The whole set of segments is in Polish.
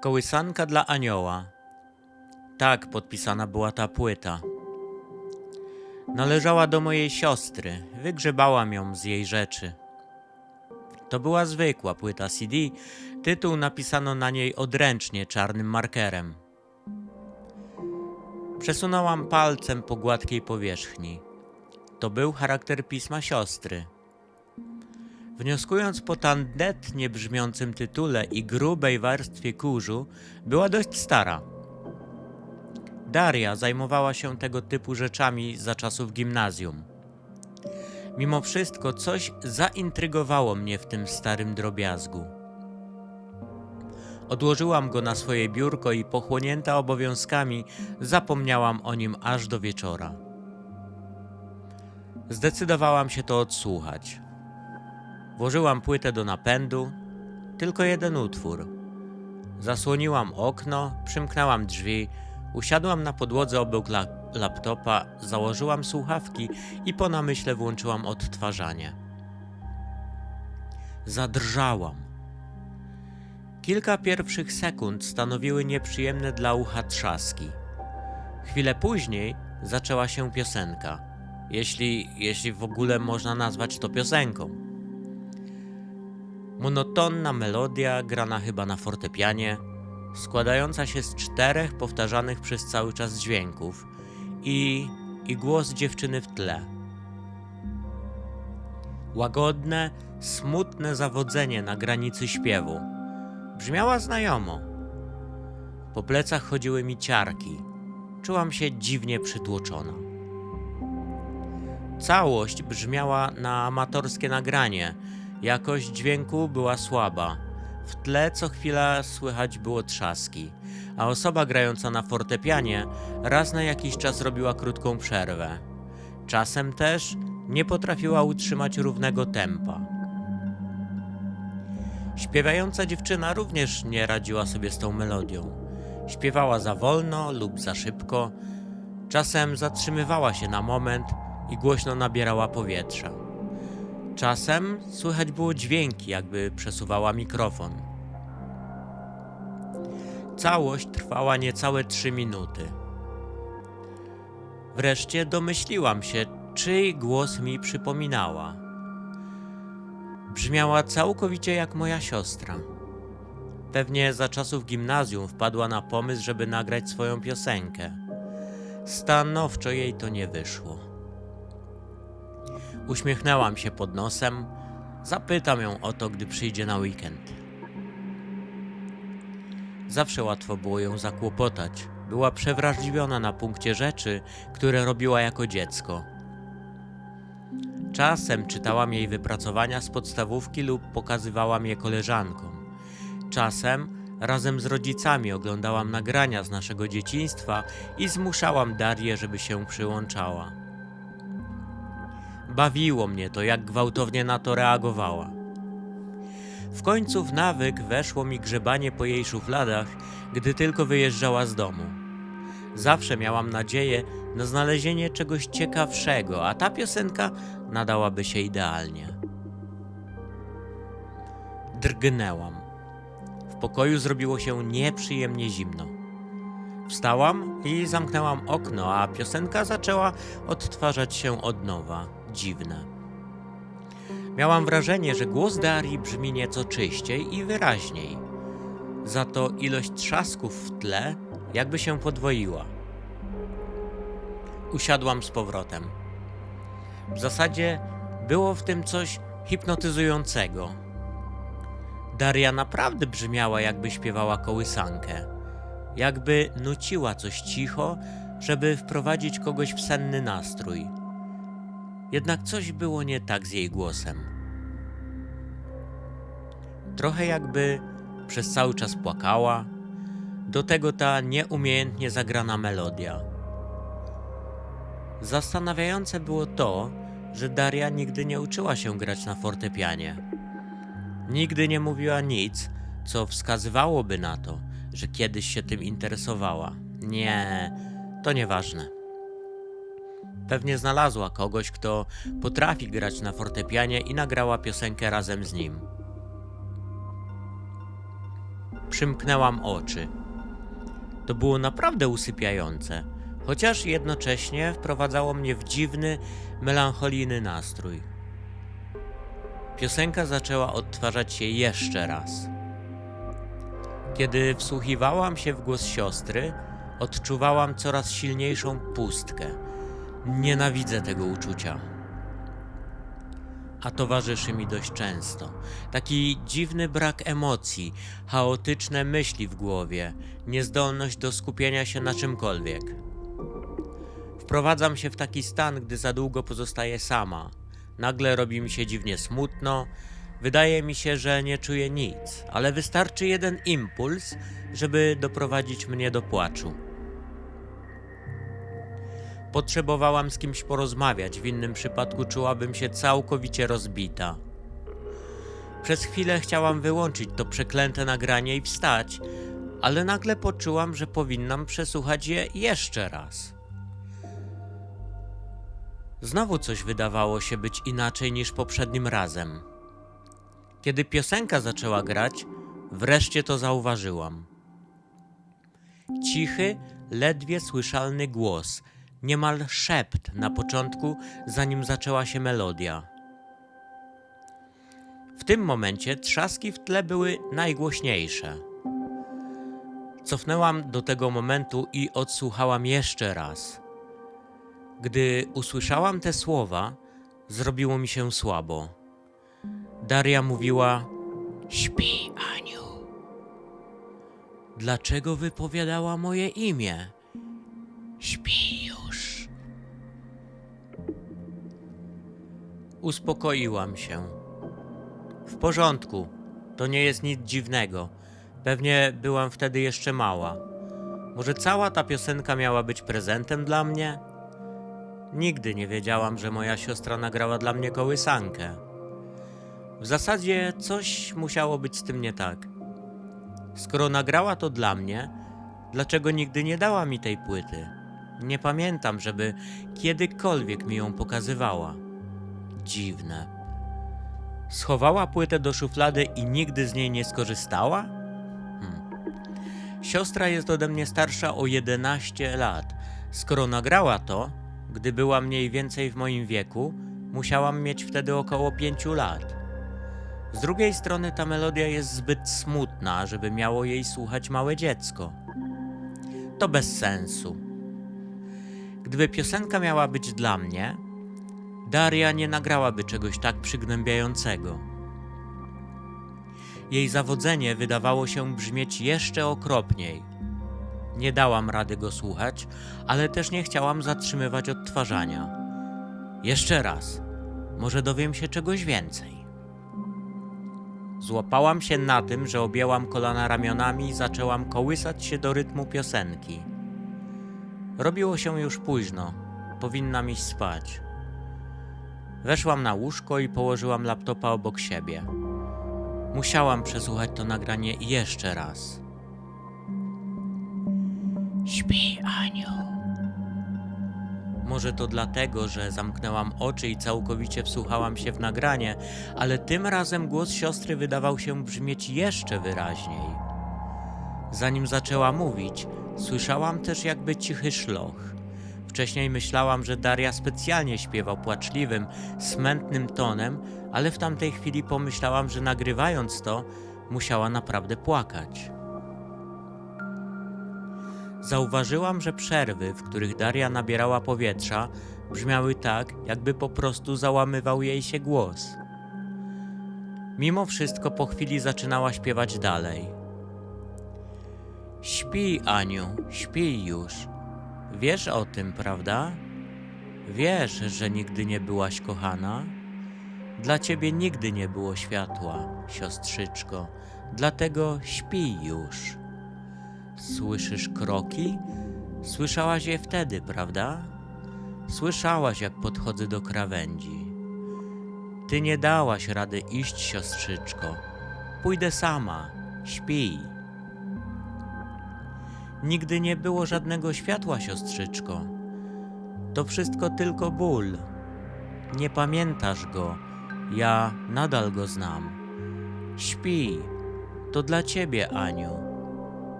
Kołysanka dla anioła. Tak podpisana była ta płyta. Należała do mojej siostry. Wygrzebałam ją z jej rzeczy. To była zwykła płyta CD. Tytuł napisano na niej odręcznie czarnym markerem. Przesunęłam palcem po gładkiej powierzchni. To był charakter pisma siostry. Wnioskując po tandetnie brzmiącym tytule i grubej warstwie kurzu, była dość stara. Daria zajmowała się tego typu rzeczami za czasów gimnazjum. Mimo wszystko coś zaintrygowało mnie w tym starym drobiazgu. Odłożyłam go na swoje biurko i pochłonięta obowiązkami zapomniałam o nim aż do wieczora. Zdecydowałam się to odsłuchać. Włożyłam płytę do napędu, tylko jeden utwór. Zasłoniłam okno, przymknęłam drzwi, usiadłam na podłodze obok la laptopa, założyłam słuchawki i po namyśle włączyłam odtwarzanie. Zadrżałam. Kilka pierwszych sekund stanowiły nieprzyjemne dla ucha trzaski. Chwilę później zaczęła się piosenka, jeśli, jeśli w ogóle można nazwać to piosenką. Monotonna melodia, grana chyba na fortepianie, składająca się z czterech powtarzanych przez cały czas dźwięków i, i głos dziewczyny w tle. Łagodne, smutne zawodzenie na granicy śpiewu. Brzmiała znajomo. Po plecach chodziły mi ciarki. Czułam się dziwnie przytłoczona. Całość brzmiała na amatorskie nagranie. Jakość dźwięku była słaba. W tle co chwila słychać było trzaski, a osoba grająca na fortepianie raz na jakiś czas robiła krótką przerwę. Czasem też nie potrafiła utrzymać równego tempa. Śpiewająca dziewczyna również nie radziła sobie z tą melodią. Śpiewała za wolno lub za szybko, czasem zatrzymywała się na moment i głośno nabierała powietrza. Czasem słychać było dźwięki, jakby przesuwała mikrofon. Całość trwała niecałe trzy minuty. Wreszcie domyśliłam się, czyj głos mi przypominała. Brzmiała całkowicie jak moja siostra. Pewnie za czasów gimnazjum wpadła na pomysł, żeby nagrać swoją piosenkę. Stanowczo jej to nie wyszło. Uśmiechnęłam się pod nosem. Zapytam ją o to, gdy przyjdzie na weekend. Zawsze łatwo było ją zakłopotać. Była przewrażliwiona na punkcie rzeczy, które robiła jako dziecko. Czasem czytałam jej wypracowania z podstawówki lub pokazywałam je koleżankom. Czasem razem z rodzicami oglądałam nagrania z naszego dzieciństwa i zmuszałam Darię, żeby się przyłączała. Bawiło mnie to, jak gwałtownie na to reagowała. W końcu w nawyk weszło mi grzebanie po jej szufladach, gdy tylko wyjeżdżała z domu. Zawsze miałam nadzieję na znalezienie czegoś ciekawszego, a ta piosenka nadałaby się idealnie. Drgnęłam. W pokoju zrobiło się nieprzyjemnie zimno. Wstałam i zamknęłam okno, a piosenka zaczęła odtwarzać się od nowa. Dziwne. Miałam wrażenie, że głos Darii brzmi nieco czyściej i wyraźniej. Za to ilość trzasków w tle jakby się podwoiła. Usiadłam z powrotem. W zasadzie było w tym coś hipnotyzującego. Daria naprawdę brzmiała, jakby śpiewała kołysankę. Jakby nuciła coś cicho, żeby wprowadzić kogoś w senny nastrój. Jednak coś było nie tak z jej głosem. Trochę jakby przez cały czas płakała, do tego ta nieumiejętnie zagrana melodia. Zastanawiające było to, że Daria nigdy nie uczyła się grać na fortepianie. Nigdy nie mówiła nic, co wskazywałoby na to, że kiedyś się tym interesowała. Nie, to nieważne. Pewnie znalazła kogoś, kto potrafi grać na fortepianie i nagrała piosenkę razem z nim. Przymknęłam oczy. To było naprawdę usypiające, chociaż jednocześnie wprowadzało mnie w dziwny, melancholijny nastrój. Piosenka zaczęła odtwarzać się jeszcze raz. Kiedy wsłuchiwałam się w głos siostry, odczuwałam coraz silniejszą pustkę. Nienawidzę tego uczucia. A towarzyszy mi dość często. Taki dziwny brak emocji, chaotyczne myśli w głowie, niezdolność do skupienia się na czymkolwiek. Wprowadzam się w taki stan, gdy za długo pozostaję sama. Nagle robi mi się dziwnie smutno. Wydaje mi się, że nie czuję nic, ale wystarczy jeden impuls, żeby doprowadzić mnie do płaczu. Potrzebowałam z kimś porozmawiać, w innym przypadku czułabym się całkowicie rozbita. Przez chwilę chciałam wyłączyć to przeklęte nagranie i wstać, ale nagle poczułam, że powinnam przesłuchać je jeszcze raz. Znowu coś wydawało się być inaczej niż poprzednim razem. Kiedy piosenka zaczęła grać, wreszcie to zauważyłam. Cichy, ledwie słyszalny głos, niemal szept na początku, zanim zaczęła się melodia. W tym momencie trzaski w tle były najgłośniejsze. Cofnęłam do tego momentu i odsłuchałam jeszcze raz. Gdy usłyszałam te słowa, zrobiło mi się słabo. Daria mówiła: Śpi, Aniu. Dlaczego wypowiadała moje imię? Śpi już. Uspokoiłam się. W porządku, to nie jest nic dziwnego. Pewnie byłam wtedy jeszcze mała. Może cała ta piosenka miała być prezentem dla mnie? Nigdy nie wiedziałam, że moja siostra nagrała dla mnie kołysankę. W zasadzie coś musiało być z tym nie tak. Skoro nagrała to dla mnie, dlaczego nigdy nie dała mi tej płyty? Nie pamiętam, żeby kiedykolwiek mi ją pokazywała. Dziwne. Schowała płytę do szuflady i nigdy z niej nie skorzystała? Hmm. Siostra jest ode mnie starsza o 11 lat. Skoro nagrała to, gdy była mniej więcej w moim wieku, musiałam mieć wtedy około 5 lat. Z drugiej strony ta melodia jest zbyt smutna, żeby miało jej słuchać małe dziecko. To bez sensu. Gdyby piosenka miała być dla mnie, Daria nie nagrałaby czegoś tak przygnębiającego. Jej zawodzenie wydawało się brzmieć jeszcze okropniej. Nie dałam rady go słuchać, ale też nie chciałam zatrzymywać odtwarzania. Jeszcze raz, może dowiem się czegoś więcej. Złapałam się na tym, że objęłam kolana ramionami i zaczęłam kołysać się do rytmu piosenki. Robiło się już późno, powinnam iść spać. Weszłam na łóżko i położyłam laptopa obok siebie. Musiałam przesłuchać to nagranie jeszcze raz. Śpi, Aniu. Może to dlatego, że zamknęłam oczy i całkowicie wsłuchałam się w nagranie, ale tym razem głos siostry wydawał się brzmieć jeszcze wyraźniej. Zanim zaczęła mówić, słyszałam też jakby cichy szloch. Wcześniej myślałam, że Daria specjalnie śpiewa płaczliwym, smętnym tonem, ale w tamtej chwili pomyślałam, że nagrywając to, musiała naprawdę płakać. Zauważyłam, że przerwy, w których Daria nabierała powietrza, brzmiały tak, jakby po prostu załamywał jej się głos. Mimo wszystko po chwili zaczynała śpiewać dalej. Śpi, Aniu, śpi już. Wiesz o tym, prawda? Wiesz, że nigdy nie byłaś kochana? Dla ciebie nigdy nie było światła, siostrzyczko, dlatego śpi już. Słyszysz kroki? Słyszałaś je wtedy, prawda? Słyszałaś, jak podchodzę do krawędzi. Ty nie dałaś rady iść, siostrzyczko. Pójdę sama. Śpij. Nigdy nie było żadnego światła, siostrzyczko. To wszystko tylko ból. Nie pamiętasz go. Ja nadal go znam. Śpi. To dla ciebie, Aniu.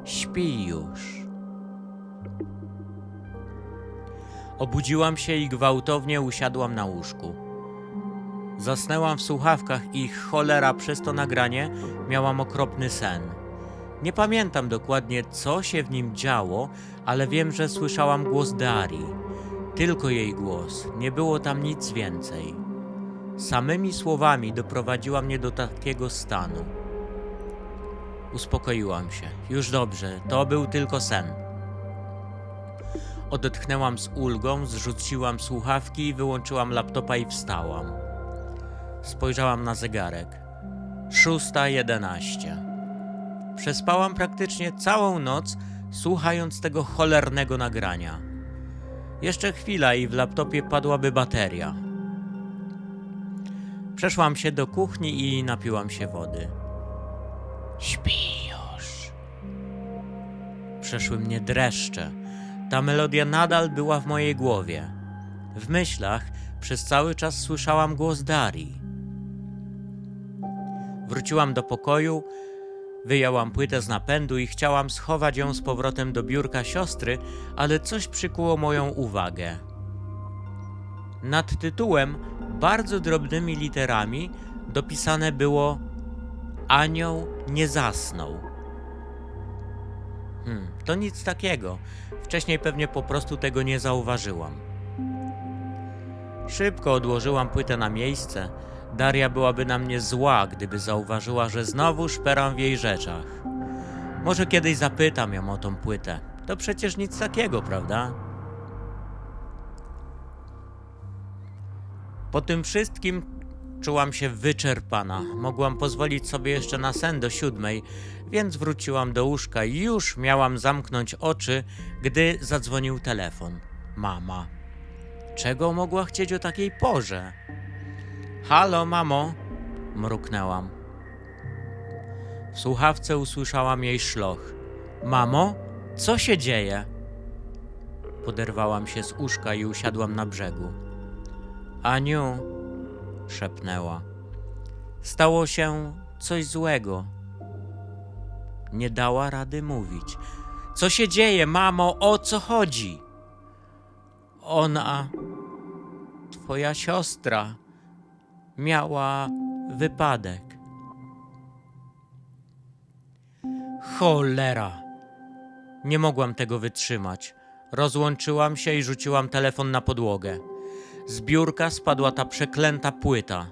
Śpi już. Obudziłam się i gwałtownie usiadłam na łóżku. Zasnęłam w słuchawkach i cholera przez to nagranie miałam okropny sen. Nie pamiętam dokładnie, co się w nim działo, ale wiem, że słyszałam głos Darii. Tylko jej głos, nie było tam nic więcej. Samymi słowami doprowadziła mnie do takiego stanu. Uspokoiłam się. Już dobrze, to był tylko sen. Odetchnęłam z ulgą, zrzuciłam słuchawki, wyłączyłam laptopa i wstałam. Spojrzałam na zegarek. Szósta jedenaście. Przespałam praktycznie całą noc, słuchając tego cholernego nagrania. Jeszcze chwila i w laptopie padłaby bateria. Przeszłam się do kuchni i napiłam się wody. Śpi już. Przeszły mnie dreszcze. Ta melodia nadal była w mojej głowie. W myślach przez cały czas słyszałam głos Darii. Wróciłam do pokoju, wyjęłam płytę z napędu i chciałam schować ją z powrotem do biurka siostry, ale coś przykuło moją uwagę. Nad tytułem bardzo drobnymi literami dopisane było Anioł nie zasnął. Hmm, to nic takiego. Wcześniej pewnie po prostu tego nie zauważyłam. Szybko odłożyłam płytę na miejsce. Daria byłaby na mnie zła, gdyby zauważyła, że znowu szperam w jej rzeczach. Może kiedyś zapytam ją o tą płytę. To przecież nic takiego, prawda? Po tym wszystkim czułam się wyczerpana. Mogłam pozwolić sobie jeszcze na sen do siódmej, więc wróciłam do łóżka i już miałam zamknąć oczy, gdy zadzwonił telefon. Mama. Czego mogła chcieć o takiej porze? Halo, mamo, mruknęłam. W słuchawce usłyszałam jej szloch. Mamo, co się dzieje? Poderwałam się z łóżka i usiadłam na brzegu. Aniu, szepnęła. Stało się coś złego. Nie dała rady mówić. Co się dzieje, mamo? O co chodzi? Ona, twoja siostra, miała wypadek. Cholera! Nie mogłam tego wytrzymać. Rozłączyłam się i rzuciłam telefon na podłogę. Z biurka spadła ta przeklęta płyta.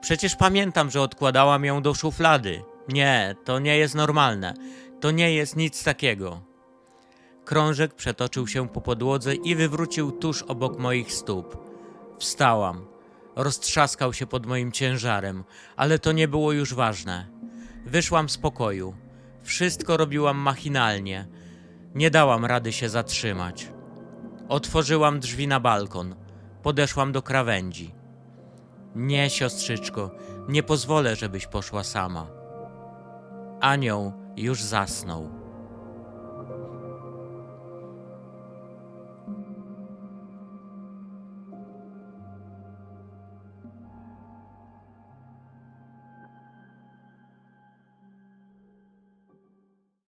Przecież pamiętam, że odkładałam ją do szuflady. Nie, to nie jest normalne. To nie jest nic takiego. Krążek przetoczył się po podłodze i wywrócił tuż obok moich stóp. Wstałam. Roztrzaskał się pod moim ciężarem, ale to nie było już ważne. Wyszłam z pokoju. Wszystko robiłam machinalnie. Nie dałam rady się zatrzymać. Otworzyłam drzwi na balkon. Podeszłam do krawędzi. Nie, siostrzyczko, nie pozwolę, żebyś poszła sama. Anioł już zasnął.